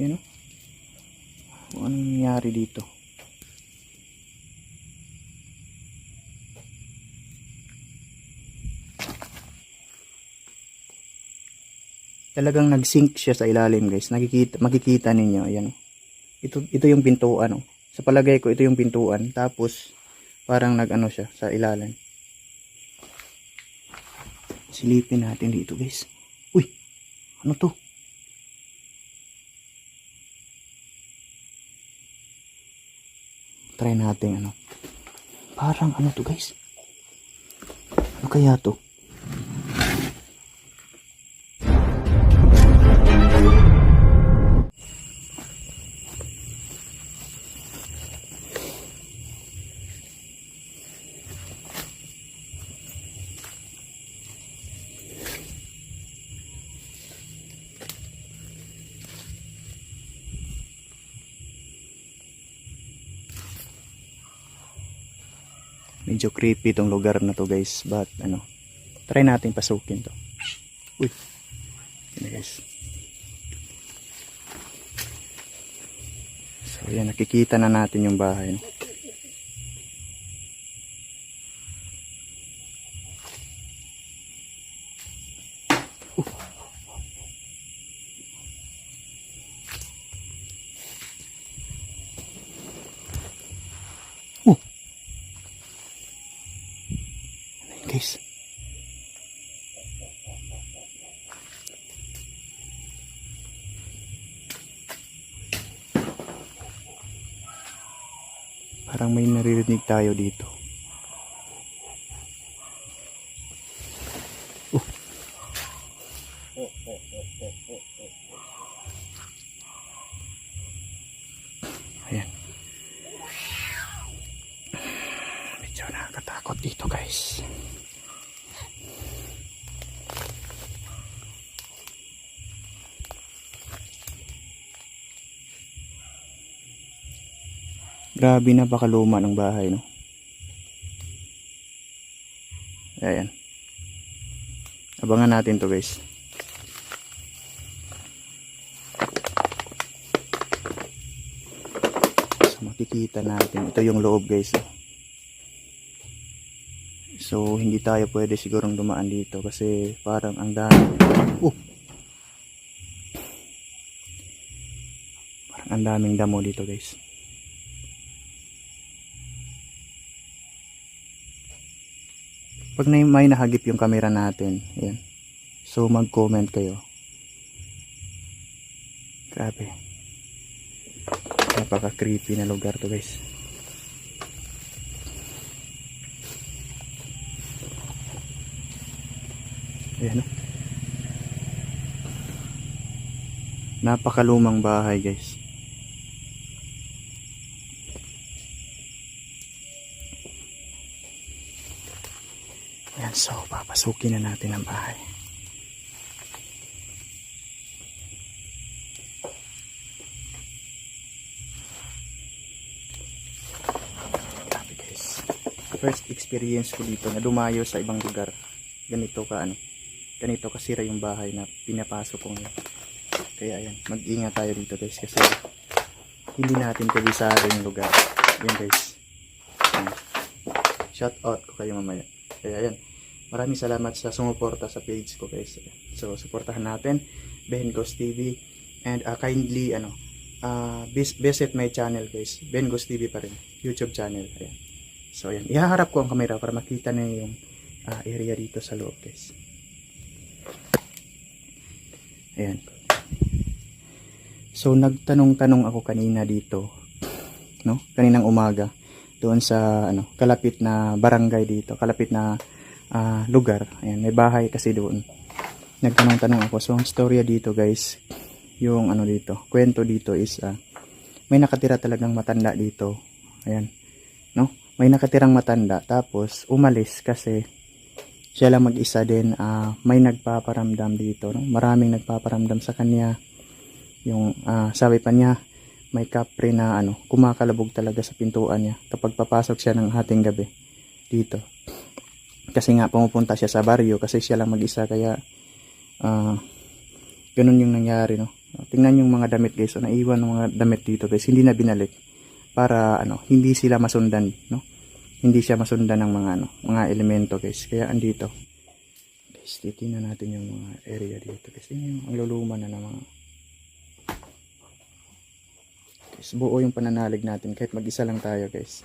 Yan o. Kung anong nangyari dito. Talagang nag-sink siya sa ilalim guys. Nakikita, makikita ninyo. Ayan. Ito, ito yung pintuan o. Sa palagay ko ito yung pintuan. Tapos parang nag-ano siya sa ilalim. Silipin natin dito guys. Uy! Ano to? Try natin ano. Parang ano to guys? Ano kaya to? Medyo creepy tong lugar na to guys. But ano, try natin pasukin to. Uy. Yan guys. So yan, nakikita na natin yung bahay. no? Uh. May naririnig tayo dito. Uh. Ayan. Medyo nakakatakot dito guys. Grabe na baka luma ng bahay no. Ayan. Abangan natin to guys. So makikita natin. Ito yung loob guys. So hindi tayo pwede sigurong dumaan dito kasi parang ang dami. Oh! Parang ang daming damo dito guys. Pag na may nahagip yung camera natin, ayan. So mag-comment kayo. Grabe. Napaka-creepy na lugar to guys. Ayan o. Napakalumang bahay guys. Ayan, so papasukin na natin ang bahay. Grabe guys. First experience ko dito na dumayo sa ibang lugar. Ganito ka ano. Ganito kasira yung bahay na pinapasok ko ngayon. Kaya ayan, mag-ingat tayo dito guys kasi hindi natin kabisado yung lugar. Yan guys. Shout out ko kayo mamaya. Kaya ayan. Maraming salamat sa sumuporta sa page ko guys. So, suportahan natin. Ben Ghost TV. And uh, kindly, ano, uh, vis- visit my channel guys. Ben Ghost TV pa rin. YouTube channel. Ayan. So, ayan. Ihaharap ko ang camera para makita na yung uh, area dito sa loob guys. Ayan. So, nagtanong-tanong ako kanina dito. No? Kaninang umaga. Doon sa, ano, kalapit na barangay dito. Kalapit na ah, lugar. Ayan, may bahay kasi doon. Nagtanong-tanong ako. So, ang storya dito guys, yung ano dito, kwento dito is, ah, may nakatira talagang matanda dito. Ayan. No? May nakatirang matanda. Tapos, umalis kasi siya lang mag-isa din. ah, may nagpaparamdam dito. No? Maraming nagpaparamdam sa kanya. Yung, ah, sabi pa niya, may kapre na ano, kumakalabog talaga sa pintuan niya kapag papasok siya ng hating gabi dito kasi nga pumupunta siya sa baryo kasi siya lang mag-isa kaya ah ganun yung nangyari no Tingnan yung mga damit guys. So, naiwan ng mga damit dito guys. Hindi na binalik. Para ano, hindi sila masundan. No? Hindi siya masundan ng mga ano, mga elemento guys. Kaya andito. Guys, titingnan natin yung mga area dito. Yun yung ang luluma na ng mga guys, buo yung pananalig natin. Kahit mag-isa lang tayo guys.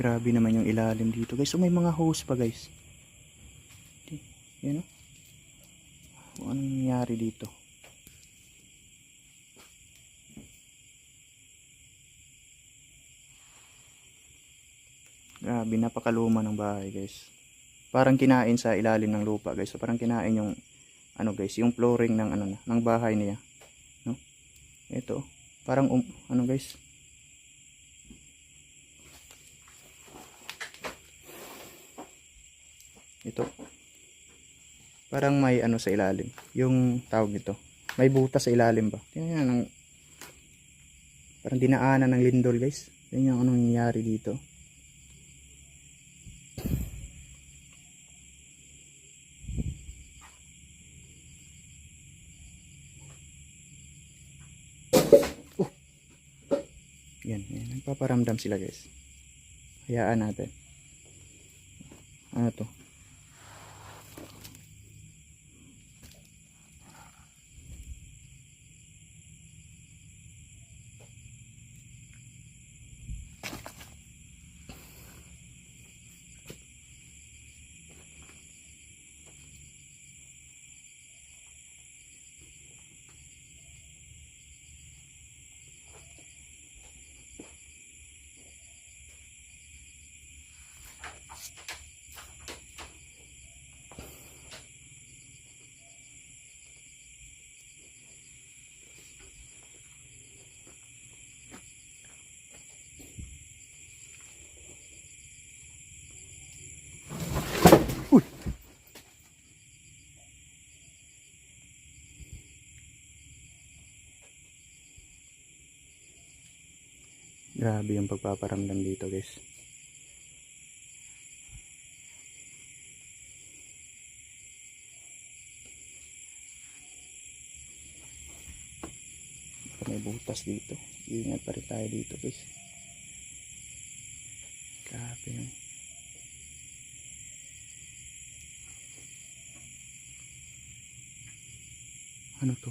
Grabe naman yung ilalim dito guys. So may mga hose pa guys. Yan o. Kung anong nangyari dito. Grabe, napakaluma ng bahay guys. Parang kinain sa ilalim ng lupa guys. So parang kinain yung ano guys, yung flooring ng ano ng bahay niya. No? Ito. Parang um, ano guys, Ito. Parang may ano sa ilalim. Yung tawag nito. May butas sa ilalim ba? Tingnan nyo ng... Parang dinaanan ng lindol guys. Tingnan nyo anong nangyayari dito. Oh! Yan, yan. Nagpaparamdam sila guys. Hayaan natin. Ano to? Grabe yung pagpaparamdam dito guys. Butas dito. Ingat pa rin tayo dito guys. Grabe yun. Ano to?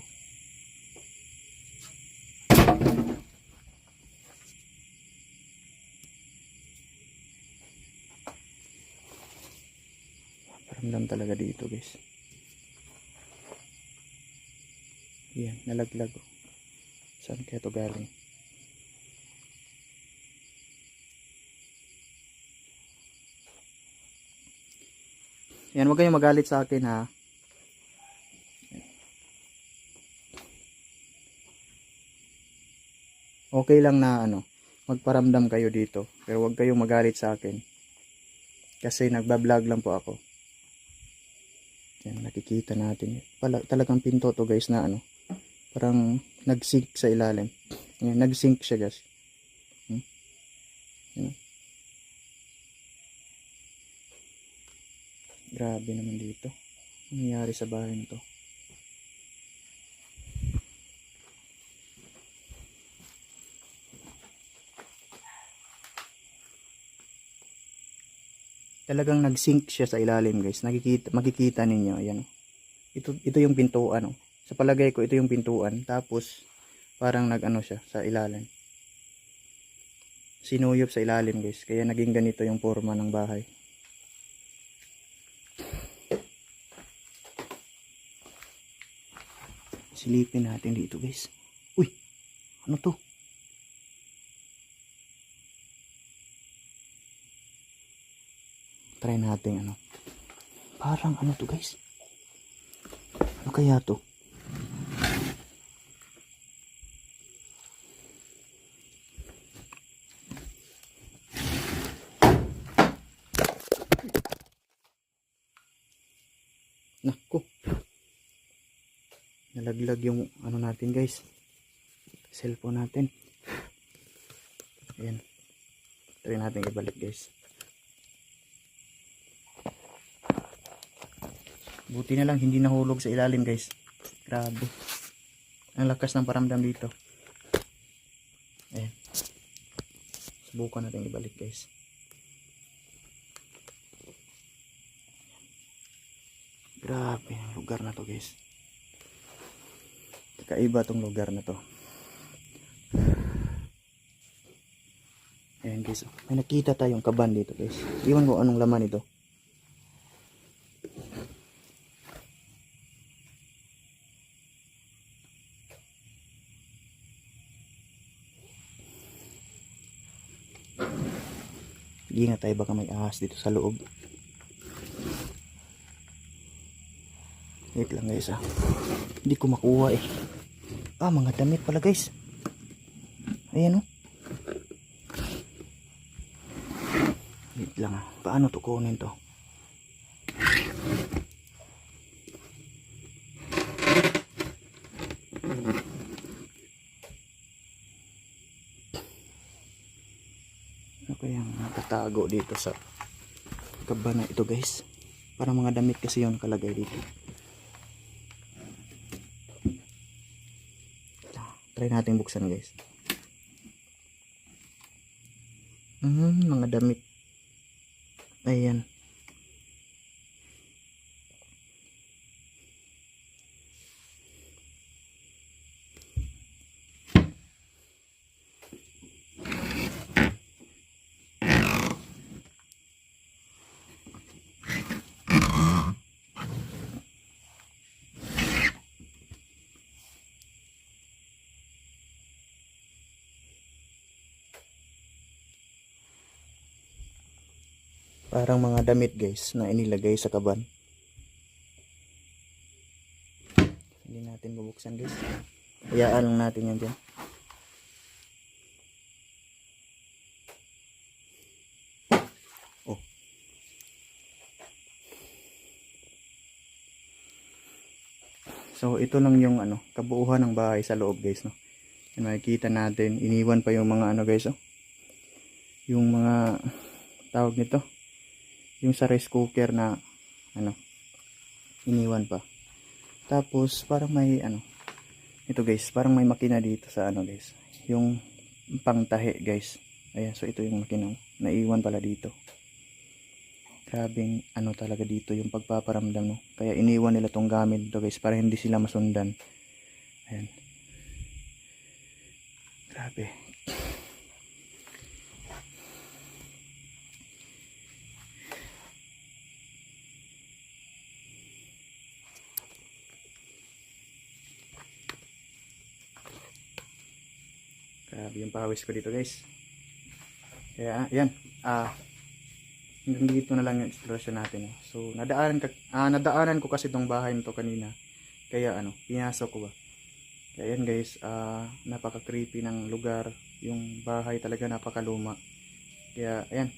Paramdam talaga dito guys. Yan, nalaglag. oh. Saan kaya to galing? Yan, huwag kayong magalit sa akin ha. Okay lang na ano, magparamdam kayo dito. Pero huwag kayong magalit sa akin. Kasi nagbablog lang po ako. Yan, nakikita natin. Pala, talagang pinto to guys na ano. Parang nag-sink sa ilalim. Yan, nag-sink siya guys. Hmm? Yan. Grabe naman dito. Nangyari sa bahay na to? talagang nag-sink siya sa ilalim guys. Nakikita, makikita ninyo. Ayan. Ito, ito yung pintuan. Oh. Sa palagay ko, ito yung pintuan. Tapos, parang nag-ano siya sa ilalim. Sinuyop sa ilalim guys. Kaya naging ganito yung forma ng bahay. Silipin natin dito guys. Uy! Ano to? try natin ano. Parang ano to guys. Ano kaya to? Nalaglag yung ano natin guys. Cellphone natin. Ayan. Try natin ibalik guys. Buti na lang hindi nahulog sa ilalim guys. Grabe. Ang lakas ng paramdam dito. Ayan. Subukan natin ibalik guys. Grabe ang lugar na to guys. Kakaiba tong lugar na to. Ayan guys. May nakita tayong kaban dito guys. Iwan ko anong laman ito. Ingat tayo baka may ahas dito sa loob. Wait lang guys ah. Hindi ko makuha eh. Ah, mga damit pala guys. Ayan oh. Wait lang ah. Paano to kunin to? Ano kayang nakatago dito sa kabana ito guys? Parang mga damit kasi yung nakalagay dito. Try natin buksan guys. Hmm, mga damit. Ayan. Parang mga damit guys na inilagay sa kaban. Hindi natin bubuksan guys. Hayaan lang natin yan dyan. Oh. So ito lang yung ano, kabuuhan ng bahay sa loob guys no. Yan, makikita natin, iniwan pa yung mga ano guys oh. Yung mga tawag nito yung sa rice cooker na ano iniwan pa. Tapos parang may ano ito guys parang may makina dito sa ano guys yung pangtahi guys. Ayan so ito yung makina naiwan pala dito. Grabing ano talaga dito yung pagpaparamdam no? Kaya iniwan nila tong gamit dito guys para hindi sila masundan. Ayan. Grabe Grabe yung pawis ko dito guys. Kaya yan. Ah, hanggang dito na lang yung exploration natin. eh. So nadaanan, ka, ah, nadaanan ko kasi tong bahay nito kanina. Kaya ano, pinasok ko ba. Kaya yan guys, ah, napaka creepy ng lugar. Yung bahay talaga napakaluma. Kaya ayan,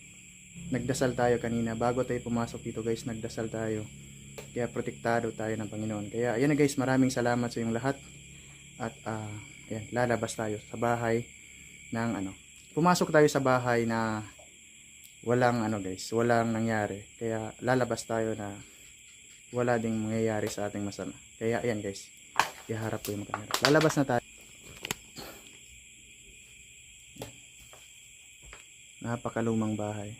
nagdasal tayo kanina. Bago tayo pumasok dito guys, nagdasal tayo. Kaya protektado tayo ng Panginoon. Kaya ayan na guys, maraming salamat sa inyong lahat. At ah, ayan, lalabas tayo sa bahay ng ano. Pumasok tayo sa bahay na walang ano guys, walang nangyari. Kaya lalabas tayo na wala ding mangyayari sa ating masama. Kaya ayan guys, iharap ko yung camera. Lalabas na tayo. Napakalumang bahay.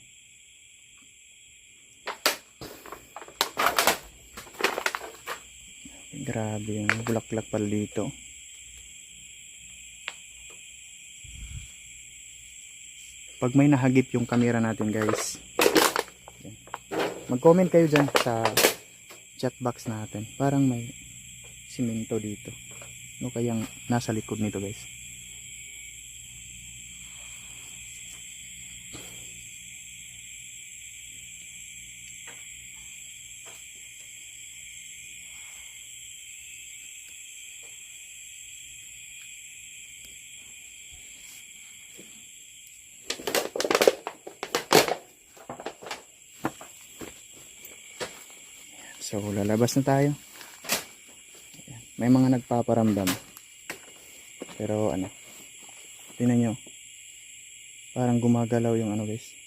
Grabe yung bulaklak pala dito. Pag may nahagip yung camera natin guys. yan. Mag-comment kayo dyan sa chat box natin. Parang may simento dito. No kayang nasa likod nito guys. So, lalabas na tayo. May mga nagpaparamdam. Pero ano, tingnan nyo. Parang gumagalaw yung ano guys.